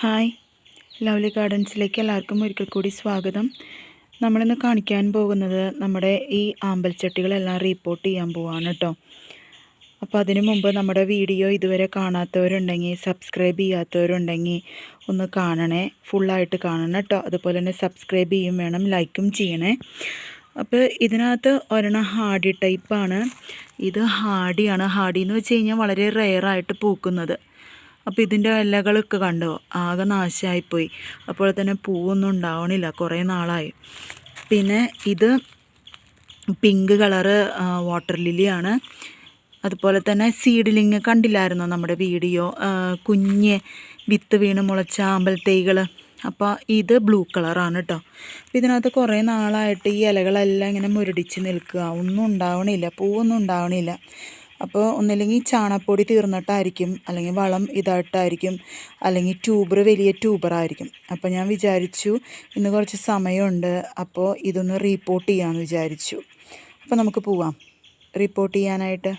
Hi. Lovely ഗാർഡൻസിലേക്ക് എല്ലാവർക്കും ഒരിക്കൽ കൂടി സ്വാഗതം. നമ്മളിന്ന് കാണിക്കാൻ പോകുന്നത് നമ്മുടെ ഈ ആമ്പൽച്ചട്ടികളെല്ലാം റീപ്പോർട്ട് ചെയ്യാൻ പോവാണ് കേട്ടോ അപ്പോൾ അതിനു മുമ്പ് നമ്മുടെ വീഡിയോ ഇതുവരെ കാണാത്തവരുണ്ടെങ്കിൽ സബ്സ്ക്രൈബ് ചെയ്യാത്തവരുണ്ടെങ്കിൽ ഒന്ന് കാണണേ. ഫുള്ളായിട്ട് കാണണം കേട്ടോ അതുപോലെ തന്നെ സബ്സ്ക്രൈബ് ചെയ്യും വേണം ലൈക്കും ചെയ്യണേ. അപ്പോൾ ഇതിനകത്ത് ഒരെണ്ണം ഹാഡി ടൈപ്പാണ് ഇത് ഹാഡിയാണ്. ഹാഡി എന്ന് വെച്ച് കഴിഞ്ഞാൽ വളരെ റെയറായിട്ട് പൂക്കുന്നത്. അപ്പോൾ ഇതിന്റെ ഇലകളൊക്കെ കണ്ടോ? ആകെ നാശമായിപ്പോയി അപ്പോൾ തന്നെ പൂവൊന്നും ഉണ്ടാവണില്ല. കുറേ നാളായി. പിന്നെ ഇത് പിങ്ക് കളറ് വാട്ടർ ലില്ലിയാണ്. അതുപോലെ തന്നെ സീഡ്ലിങ് കണ്ടില്ലായിരുന്നോ നമ്മുടെ വീഡിയോ? കുഞ്ഞ് വിത്ത് വീണ് മുളച്ച ആമ്പൽ അപ്പോൾ ഇത് ബ്ലൂ കളറാണ് കേട്ടോ അപ്പോൾ ഇതിനകത്ത് കുറേ നാളായിട്ട് ഈ ഇലകളെല്ലാം ഇങ്ങനെ മുരടിച്ച് നിൽക്കുക. ഒന്നും ഉണ്ടാവണില്ല. പൂവൊന്നും ഉണ്ടാവണില്ല. അപ്പോൾ ഒന്നില്ലെങ്കിൽ ചാണകപ്പൊടി തീർന്നിട്ടായിരിക്കും അല്ലെങ്കിൽ വളം ഇതായിട്ടായിരിക്കും അല്ലെങ്കിൽ ട്യൂബർ വലിയ ട്യൂബറായിരിക്കും. അപ്പോൾ ഞാൻ വിചാരിച്ചു ഇന്ന് കുറച്ച് സമയമുണ്ട് അപ്പോൾ ഇതൊന്ന് റിപ്പോർട്ട് ചെയ്യാമെന്ന് വിചാരിച്ചു. അപ്പോൾ നമുക്ക് പോവാം. റിപ്പോർട്ട് ചെയ്യാനായിട്ട്.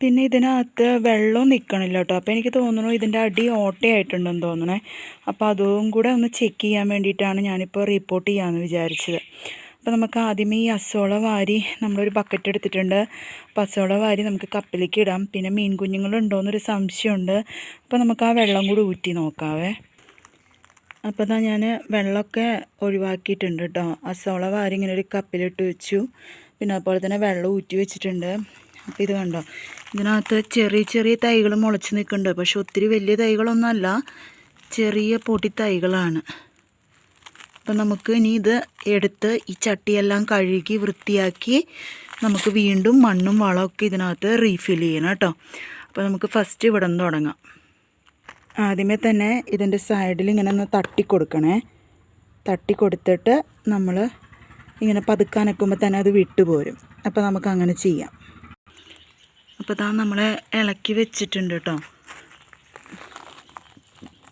പിന്നെ ഇതിനകത്ത് വെള്ളം നിൽക്കണില്ല കേട്ടോ. അപ്പോൾ എനിക്ക് തോന്നുന്നു ഇതിന്റെ അടി ഓട്ടയായിട്ടുണ്ടെന്ന് തോന്നണേ. അപ്പോൾ അതും കൂടെ ഒന്ന് ചെക്ക് ചെയ്യാൻ വേണ്ടിയിട്ടാണ് ഞാനിപ്പോൾ റിപ്പോർട്ട് ചെയ്യാമെന്ന് വിചാരിച്ചത്. അപ്പോൾ നമുക്ക് ആദ്യമേ ഈ അസോള വാരി നമ്മളൊരു ബക്കറ്റ് എടുത്തിട്ടുണ്ട്. അപ്പോൾ അസോള വാരി നമുക്ക് കപ്പിലേക്ക് ഇടാം. പിന്നെ മീൻ കുഞ്ഞുങ്ങളുണ്ടോയെന്നൊരു സംശയമുണ്ട്. അപ്പോൾ നമുക്ക് ആ വെള്ളം കൂടി ഊറ്റി നോക്കാവേ. അപ്പോൾ ഇതാ ഞാൻ വെള്ളമൊക്കെ ഒഴിവാക്കിയിട്ടുണ്ട് കേട്ടോ. അസോള വാരി ഇങ്ങനെ ഒരു കപ്പിലിട്ട് വെച്ചു. പിന്നെ അതുപോലെ തന്നെ വെള്ളം ഊറ്റി വെച്ചിട്ടുണ്ട്. അപ്പോൾ ഇത് കണ്ടോ? ഇതിനകത്ത് ചെറിയ ചെറിയ തൈകൾ മുളച്ച് നിൽക്കുന്നുണ്ട്. പക്ഷെ ഒത്തിരി വലിയ തൈകളൊന്നുമല്ല. ചെറിയ പൊടി തൈകളാണ്. അപ്പം നമുക്ക് ഇനി ഇത് എടുത്ത് ഈ ചട്ടിയെല്ലാം കഴുകി വൃത്തിയാക്കി നമുക്ക് വീണ്ടും മണ്ണും വളമൊക്കെ ഇതിനകത്ത് റീഫിൽ ചെയ്യണം കേട്ടോ. അപ്പോൾ നമുക്ക് ഫസ്റ്റ് ഇവിടെ നിന്ന് തുടങ്ങാം. ആദ്യമേ തന്നെ ഇതിന്റെ സൈഡിൽ ഇങ്ങനെ ഒന്ന് തട്ടിക്കൊടുക്കണേ. തട്ടിക്കൊടുത്തിട്ട് തട്ടി കൊടുത്തിട്ട് നമ്മൾ ഇങ്ങനെ പതുക്കാനക്കുമ്പോൾ തന്നെ അത് വിട്ടുപോരും അപ്പോൾ നമുക്ക് അങ്ങനെ ചെയ്യാം. അപ്പോൾ ഇതാ നമ്മൾ ഇളക്കി വെച്ചിട്ടുണ്ട് കേട്ടോ.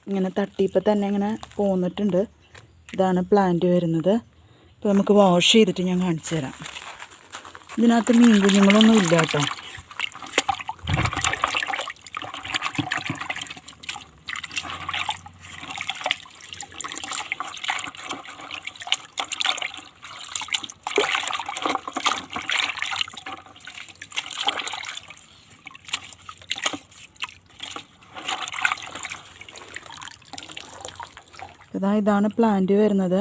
ഇങ്ങനെ തട്ടിയപ്പോൾ തന്നെ ഇങ്ങനെ പോന്നിട്ടുണ്ട്. ഇതാണ് പ്ലാന്റ് വരുന്നത്. ഇപ്പോൾ നമുക്ക് വാഷ് ചെയ്തിട്ട് ഞാൻ കാണിച്ചു തരാം ഇതിനകത്ത് മീൻ കുഞ്ഞുങ്ങളൊന്നും ഇല്ല കേട്ടോ. ഇതാ ഇതാണ് പ്ലാന്റ് വരുന്നത്.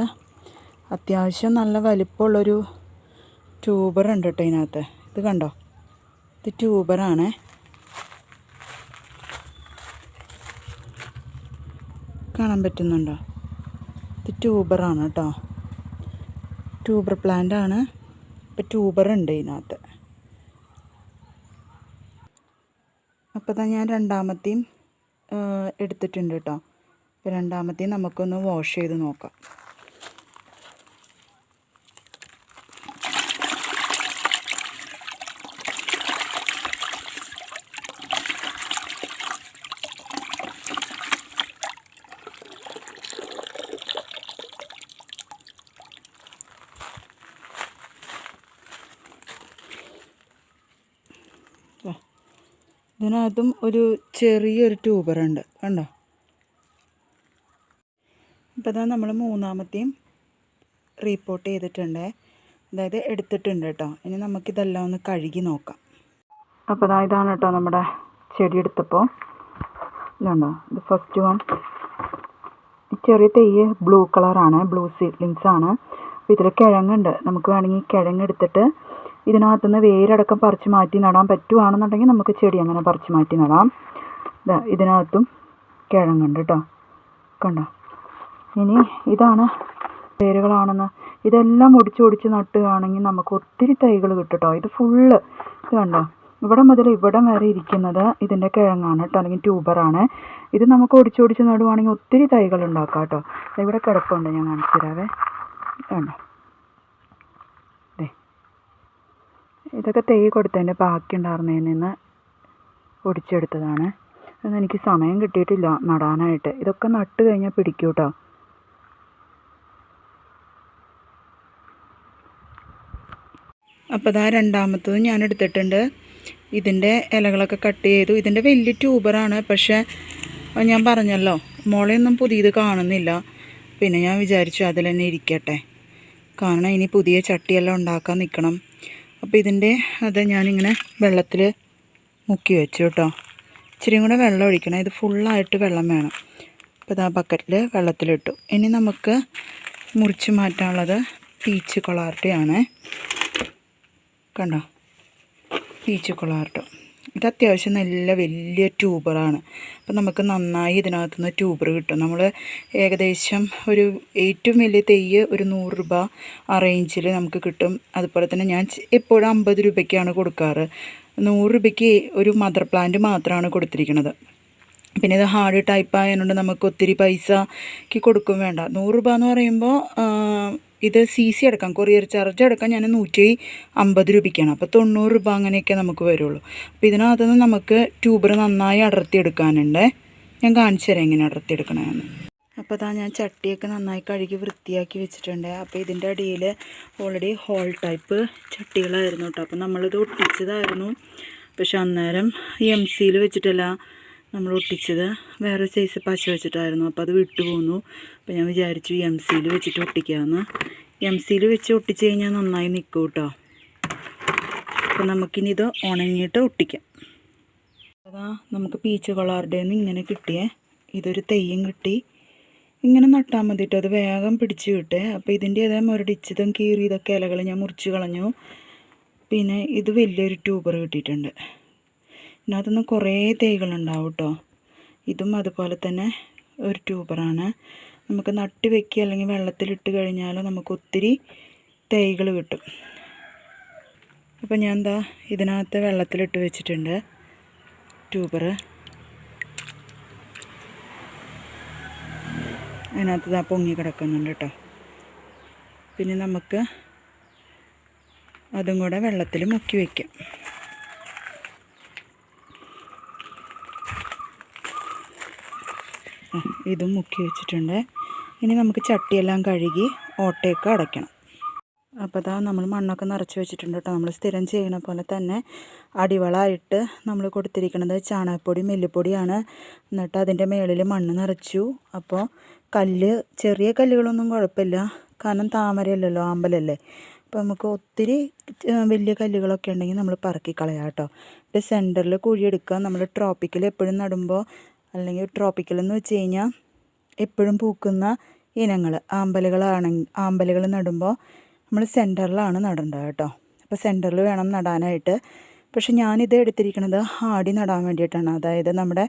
അത്യാവശ്യം നല്ല വലിപ്പമുള്ളൊരു ട്യൂബർ ഉണ്ട് കേട്ടോ ഇതിനകത്ത്. ഇത് കണ്ടോ? ഇത് ട്യൂബറാണ് കാണാൻ പറ്റുന്നുണ്ടോ? ഇത് ട്യൂബറാണ് കേട്ടോ. ട്യൂബർ പ്ലാന്റ് ആണ്. ഇപ്പം ട്യൂബർ ഉണ്ട് ഇതിനകത്ത്. അപ്പോൾ ഞാൻ രണ്ടാമത്തെയും എടുത്തിട്ടുണ്ട് കേട്ടോ. അപ്പോൾ രണ്ടാമത്തെ നമുക്കൊന്ന് വാഷ് ചെയ്ത് നോക്കാം. ഇതിനകത്തും ഒരു ചെറിയൊരു ട്യൂബറുണ്ട് കണ്ടോ? ഇപ്പോൾ ഇതാ നമ്മൾ മൂന്നാമത്തെയും റീപ്പോർട്ട് ചെയ്തിട്ടുണ്ട്. അതായത് എടുത്തിട്ടുണ്ട് കേട്ടോ ഇനി നമുക്കിതെല്ലാം ഒന്ന് കഴുകി നോക്കാം. അപ്പോൾ ഇതാ ഇതാണ് കേട്ടോ നമ്മുടെ ചെടി എടുത്തപ്പോൾ ഇതുണ്ടോ? ഇത് ഫസ്റ്റ് വൺ ചെറിയ തെയ്യ് ബ്ലൂ കളറാണ് ബ്ലൂ സീഡ്ലിങ്സ് ആണ്. അപ്പോൾ ഇതിൽ കിഴങ്ങുണ്ട്. നമുക്ക് വേണമെങ്കിൽ കിഴങ്ങ് എടുത്തിട്ട് ഇതിനകത്തുനിന്ന് വേരടക്കം പറിച്ച് മാറ്റി നടാൻ പറ്റുവാണെന്നുണ്ടെങ്കിൽ നമുക്ക് ചെടി അങ്ങനെ പറിച്ച് മാറ്റി നടാം. ഇതിനകത്തും കിഴങ്ങുണ്ട് കേട്ടോ കണ്ടോ? ഇനി ഇതാണ് വേരുകളാണെന്ന് ഇതെല്ലാം ഒടിച്ച് ഒടിച്ച് നട്ടുകയാണെങ്കിൽ നമുക്ക് ഒത്തിരി തൈകൾ കിട്ടട്ടോ. കേട്ടോ ഇത് ഫുള്ള് കണ്ടോ? ഇവിടെ മുതൽ ഇവിടെ വരെ ഇരിക്കുന്നത് ഇതിന്റെ കിഴങ്ങാണ് കേട്ടോ അല്ലെങ്കിൽ ട്യൂബറാണ് ഇത് നമുക്ക് ഒടിച്ചൊടിച്ച് നടുവാണെങ്കിൽ ഒത്തിരി തൈകൾ ഉണ്ടാക്കാം കേട്ടോ. ഇവിടെ കിടപ്പുണ്ട് ഞാൻ കാണിച്ചു തരാവേ. കണ്ടോ? ഇതൊക്കെ തൈ കൊടുത്തതിന്റെ ബാക്കി ഉണ്ടായിരുന്നതിൽ നിന്ന് ഒടിച്ചെടുത്തതാണ്. അതൊന്നും എനിക്ക് സമയം കിട്ടിയിട്ടില്ല നടാനായിട്ട്. ഇതൊക്കെ നട്ട് കഴിഞ്ഞാൽ പിടിക്കും കേട്ടോ അപ്പോൾ ഇതാ രണ്ടാമത്തത് ഞാൻ എടുത്തിട്ടുണ്ട് ഇതിന്റെ ഇലകളൊക്കെ കട്ട് ചെയ്തു. ഇതിന്റെ വലിയ ട്യൂബറാണ്. പക്ഷേ ഞാൻ പറഞ്ഞല്ലോ മുളയൊന്നും പുതിയത് കാണുന്നില്ല. പിന്നെ ഞാൻ വിചാരിച്ചു അതിൽ തന്നെ ഇരിക്കട്ടെ. കാരണം ഇനി പുതിയ ചട്ടിയെല്ലാം ഉണ്ടാക്കാൻ നിൽക്കണം. അപ്പോൾ ഇതിന്റെ അത് ഞാനിങ്ങനെ വെള്ളത്തിൽ മുക്കി വെച്ചു കേട്ടോ. ഇച്ചിരി കൂടെ വെള്ളം ഒഴിക്കണം. ഇത് ഫുള്ളായിട്ട് വെള്ളം വേണം. അപ്പോൾ ഇതാ ബക്കറ്റിൽ വെള്ളത്തിലിട്ടു. ഇനി നമുക്ക് മുറിച്ച് മാറ്റാനുള്ളത് പീച്ച് കൊളാർട്ടയാണ്. കണ്ടോ? പീച്ച് കൊളാർട്ടോ ഇത് അത്യാവശ്യം നല്ല വലിയ ട്യൂബറാണ്. അപ്പം നമുക്ക് നന്നായി ഇതിനകത്തുനിന്ന് ട്യൂബർ കിട്ടും. നമ്മൾ ഏകദേശം ഒരു ഏറ്റവും വലിയ തെയ്യ് ഒരു നൂറ് രൂപ ആ റേഞ്ചിൽ നമുക്ക് കിട്ടും. അതുപോലെ തന്നെ ഞാൻ എപ്പോഴും അമ്പത് രൂപയ്ക്കാണ് കൊടുക്കാറ്. നൂറ് രൂപയ്ക്ക് ഒരു മദർ പ്ലാന്റ് മാത്രമാണ് കൊടുത്തിരിക്കുന്നത് പിന്നെ ഇത് ഹാർഡ് ടൈപ്പ് ആയതുകൊണ്ട് നമുക്ക് ഒത്തിരി പൈസക്ക് കൊടുക്കും വേണ്ട. നൂറ് രൂപ എന്ന് പറയുമ്പോൾ ഇത് സി സി അടക്കാം. കൊറിയർ ചാർജ് അടക്കം ഞാൻ നൂറ്റി അമ്പത് രൂപയ്ക്കാണ്. അപ്പോൾ തൊണ്ണൂറ് രൂപ അങ്ങനെയൊക്കെ നമുക്ക് വരുള്ളൂ. അപ്പോൾ ഇതിനകത്തുനിന്ന് നമുക്ക് ട്യൂബർ നന്നായി അടർത്തി എടുക്കാനുണ്ട് ഞാൻ കാണിച്ചു തരാം എങ്ങനെ അടർത്തിയെടുക്കണമെന്ന് അപ്പോൾ അതാ ഞാൻ ചട്ടിയൊക്കെ നന്നായി കഴുകി വൃത്തിയാക്കി വെച്ചിട്ടുണ്ട്. അപ്പോൾ ഇതിന്റെ അടിയിൽ ഓൾറെഡി ഹോൾ ടൈപ്പ് ചട്ടികളായിരുന്നു കേട്ടോ അപ്പോൾ നമ്മളിത് ഒട്ടിച്ചതായിരുന്നു. പക്ഷെ അന്നേരം എം സിയിൽ വെച്ചിട്ടല്ല നമ്മൾ ഒട്ടിച്ചത് വേറെ സൈസ് പശ വെച്ചിട്ടായിരുന്നു. അപ്പോൾ അത് വിട്ടു പോന്നു. അപ്പോൾ ഞാൻ വിചാരിച്ചു എം സിയിൽ വെച്ചിട്ട് ഒട്ടിക്കാമെന്ന് എം സിയിൽ വെച്ച് ഒട്ടിച്ച് കഴിഞ്ഞാൽ നന്നായി നിൽക്കും കേട്ടോ അപ്പോൾ നമുക്കിനി ഇത് ഉണങ്ങിയിട്ട് ഒട്ടിക്കാം. അതാ നമുക്ക് പീച്ച് കൊളാറുടെ നിന്ന് ഇങ്ങനെ കിട്ടിയേ. ഇതൊരു തെയ്യം കിട്ടി. ഇങ്ങനെ നട്ടാൽ മതി കേട്ടോ അത് വേഗം പിടിച്ച് കിട്ടേ അപ്പോൾ ഇതിന്റെ അതേ മുരടിച്ചതും കീറിയതൊക്കെ ഇലകൾ ഞാൻ മുറിച്ച് കളഞ്ഞു. പിന്നെ ഇത് വലിയൊരു ട്യൂബർ കിട്ടിയിട്ടുണ്ട്. ഇതിനകത്തുനിന്ന് കുറേ തൈകളുണ്ടാവും കേട്ടോ ഇതും അതുപോലെ തന്നെ ഒരു ട്യൂബറാണ്. നമുക്ക് നട്ട് വെക്കുക അല്ലെങ്കിൽ വെള്ളത്തിലിട്ട് കഴിഞ്ഞാൽ നമുക്ക് ഒത്തിരി തൈകൾ കിട്ടും. അപ്പോൾ ഞാൻ എന്താ ഇതിനകത്ത് വെള്ളത്തിലിട്ട് വെച്ചിട്ടുണ്ട് ട്യൂബർ അതിനകത്ത് ഇതാ പൊങ്ങി കിടക്കുന്നുണ്ട് കേട്ടോ. പിന്നെ നമുക്ക് അതും കൂടെ വെള്ളത്തിൽ മുക്കി വയ്ക്കാം ഇതും മുക്കി വെച്ചിട്ടുണ്ട്. ഇനി നമുക്ക് ചട്ടിയെല്ലാം കഴുകി ഓട്ടയൊക്കെ അടയ്ക്കണം. അപ്പോൾ അതാ നമ്മൾ മണ്ണൊക്കെ നിറച്ച് വെച്ചിട്ടുണ്ട് കേട്ടോ. നമ്മൾ സ്ഥിരം ചെയ്യണ പോലെ തന്നെ അടിവളമായിട്ട് നമ്മൾ കൊടുത്തിരിക്കുന്നത് ചാണകപ്പൊടി മെല്ലിപ്പൊടിയാണ്. എന്നിട്ട് അതിന്റെ മേളിൽ മണ്ണ് നിറച്ചു. അപ്പോൾ കല്ല് ചെറിയ കല്ലുകളൊന്നും കുഴപ്പമില്ല. കാരണം താമരയല്ലല്ലോ ആമ്പലല്ലേ. അപ്പോൾ നമുക്ക് ഒത്തിരി വലിയ കല്ലുകളൊക്കെ ഉണ്ടെങ്കിൽ നമ്മൾ പറക്കി കളയാം കേട്ടോ. ഇത് സെന്ററിൽ കുഴിയെടുക്കുക. നമ്മൾ ട്രോപ്പിക്കൽ എപ്പോഴും നടുമ്പോൾ അല്ലെങ്കിൽ ട്രോപ്പിക്കൽ എന്ന് വെച്ച് കഴിഞ്ഞാൽ എപ്പോഴും പൂക്കുന്ന ഇനങ്ങൾ ആമ്പലുകളാണെങ്കിൽ ആമ്പലുകൾ നടുമ്പോൾ നമ്മൾ സെന്ററിലാണ് നടേണ്ടത് കേട്ടോ. അപ്പോൾ സെന്ററിൽ വേണം നടാനായിട്ട്. പക്ഷെ ഞാനിത് എടുത്തിരിക്കുന്നത് ഹാടി നടാൻ വേണ്ടിയിട്ടാണ്. അതായത് നമ്മുടെ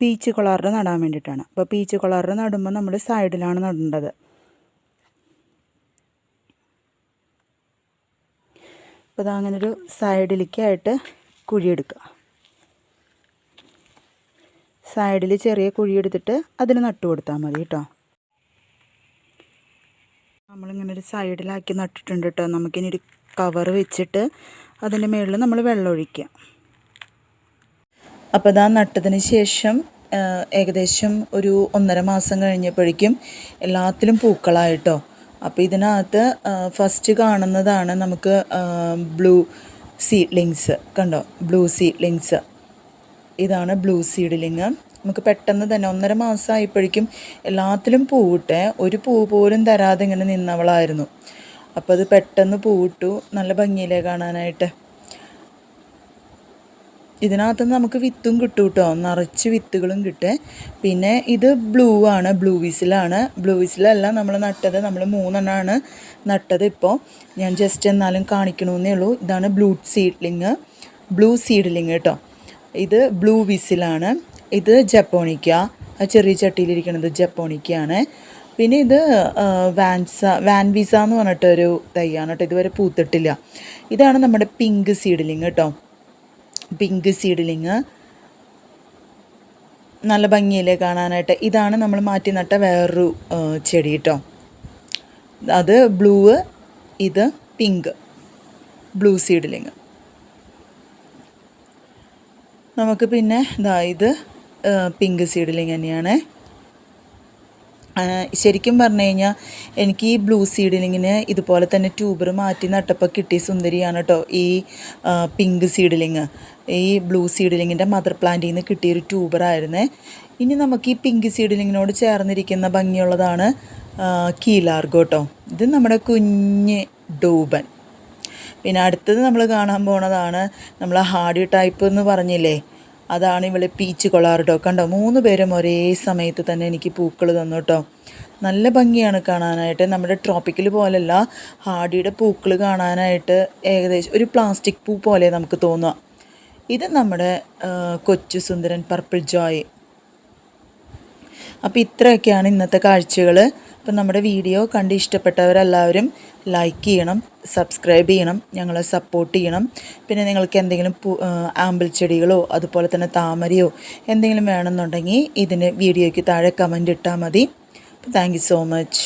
പീച്ച് കൊളാറിൽ നടാൻ വേണ്ടിയിട്ടാണ്. അപ്പോൾ പീച്ച് കൊളാറിൽ നടുമ്പോൾ നമ്മൾ സൈഡിലാണ് നടേണ്ടത്. അപ്പോൾ അതങ്ങനൊരു സൈഡിലേക്കായിട്ട് കുഴിയെടുക്കുക സൈഡിൽ ചെറിയ കുഴിയെടുത്തിട്ട് അതിന് നട്ടു കൊടുത്താൽ മതി കേട്ടോ നമ്മളിങ്ങനെ ഒരു സൈഡിലാക്കി നട്ടിട്ടുണ്ട് കേട്ടോ നമുക്കിനി ഒരു കവർ വെച്ചിട്ട് അതിന്റെ മുകളിൽ നമ്മൾ വെള്ളം ഒഴിക്കുക അപ്പോൾ ഇതാ നട്ടതിന് ശേഷം ഏകദേശം ഒരു ഒന്നര മാസം കഴിഞ്ഞപ്പോഴേക്കും എല്ലാത്തിലും പൂക്കളായിട്ടോ അപ്പോൾ ഇതിനകത്ത് ഫസ്റ്റ് കാണുന്നതാണ് നമുക്ക് ബ്ലൂ സീഡ്ലിങ്സ് കണ്ടോ? ബ്ലൂ സീഡ്ലിങ്സ് ഇതാണ് ബ്ലൂ സീഡ്ലിങ് നമുക്ക് പെട്ടെന്ന് തന്നെ ഒന്നര മാസമായപ്പോഴേക്കും എല്ലാത്തിലും പൂവിട്ടെ. ഒരു പൂ പോലും തരാതെ ഇങ്ങനെ നിന്നവളായിരുന്നു. അപ്പോൾ അത് പെട്ടെന്ന് പൂവിട്ടു. നല്ല ഭംഗിയിലേ കാണാനായിട്ട്. ഇതിനകത്ത് നമുക്ക് വിത്തും കിട്ടും കേട്ടോ. നിറച്ച് വിത്തുകളും കിട്ടേ. പിന്നെ ഇത് ബ്ലൂ ആണ്. ബ്ലൂ വിസിലാണ്. ബ്ലൂ വിസിലല്ല നമ്മൾ നട്ടത്. നമ്മൾ മൂന്നെണ്ണമാണ് നട്ടത് ഇപ്പോൾ ഞാൻ ജസ്റ്റ് എന്നാലും കാണിക്കണമെന്നേ ഉള്ളൂ. ഇതാണ് ബ്ലൂ സീഡ്ലിങ്. ബ്ലൂ സീഡ്ലിങ് കേട്ടോ. ഇത് ബ്ലൂ വിസിലാണ്. ഇത് ജപ്പോണിക്ക. ചെറിയ ചട്ടിയിലിരിക്കുന്നത് ജപ്പോണിക്കയാണ്. പിന്നെ ഇത് വാൻസ വാൻവിസ എന്ന് പറഞ്ഞിട്ടൊരു തൈയാണ് കേട്ടോ. ഇതുവരെ പൂത്തിട്ടില്ല. ഇതാണ് നമ്മുടെ പിങ്ക് സീഡ്ലിങ് കേട്ടോ. പിങ്ക് സീഡ്ലിങ് നല്ല ഭംഗിയല്ലേ കാണാനായിട്ട്. ഇതാണ് നമ്മൾ മാറ്റി നട്ട വേറൊരു ചെടി കേട്ടോ. അത് ബ്ലൂ ഇത് പിങ്ക്. ബ്ലൂ സീഡ്ലിങ് നമുക്ക് പിന്നെ ഇതാ ഇത് പിങ്ക് സീഡ്ലിങ് തന്നെയാണ്. ശരിക്കും പറഞ്ഞു കഴിഞ്ഞാൽ എനിക്ക് ഈ ബ്ലൂ സീഡിലിങ്ങിന് ഇതുപോലെ തന്നെ ട്യൂബർ മാറ്റി നട്ടപ്പോൾ കിട്ടിയ സുന്ദരിയാണ് കേട്ടോ ഈ പിങ്ക് സീഡിലിങ് ഈ ബ്ലൂ സീഡിലിങ്ങിന്റെ മദർ പ്ലാന്റിൽ നിന്ന് കിട്ടിയൊരു ട്യൂബറായിരുന്നേ ഇനി നമുക്ക് ഈ പിങ്ക് സീഡിലിങ്ങിനോട് ചേർന്നിരിക്കുന്ന ഭംഗിയുള്ളതാണ് കീലാർഗോ കേട്ടോ ഇത് നമ്മുടെ കുഞ്ഞ് ഡൂബൻ പിന്നെ അടുത്തത് നമ്മൾ കാണാൻ പോണതാണ് നമ്മൾ ഹാർഡി ടൈപ്പ് എന്ന് പറഞ്ഞില്ലേ അതാണ് ഇവളെ പീച്ച് കൊളാർ കേട്ടോ കണ്ടോ? മൂന്ന് പേരും ഒരേ സമയത്ത് തന്നെ എനിക്ക് പൂക്കൾ തന്നു കേട്ടോ നല്ല ഭംഗിയാണ് കാണാനായിട്ട്. നമ്മുടെ ട്രോപ്പിക്കൽ പോലല്ല ഹാഡിയുടെ പൂക്കൾ കാണാനായിട്ട് ഏകദേശം ഒരു പ്ലാസ്റ്റിക് പൂ പോലെ നമുക്ക് തോന്നുക. ഇത് നമ്മുടെ കൊച്ചു സുന്ദരൻ പർപ്പിൾ ജോയ് അപ്പോൾ ഇത്രയൊക്കെയാണ് ഇന്നത്തെ കാഴ്ചകൾ അപ്പം നമ്മുടെ വീഡിയോ കണ്ട് ഇഷ്ടപ്പെട്ടവരെല്ലാവരും ലൈക്ക് ചെയ്യണം സബ്സ്ക്രൈബ് ചെയ്യണം ഞങ്ങളെ സപ്പോർട്ട് ചെയ്യണം. പിന്നെ നിങ്ങൾക്ക് എന്തെങ്കിലും ആമ്പിൾ ചെടികളോ അതുപോലെ തന്നെ താമരയോ എന്തെങ്കിലും വേണമെന്നുണ്ടെങ്കിൽ ഇതിന് വീഡിയോയ്ക്ക് താഴെ കമന്റ് ഇട്ടാൽ മതി. Thank so much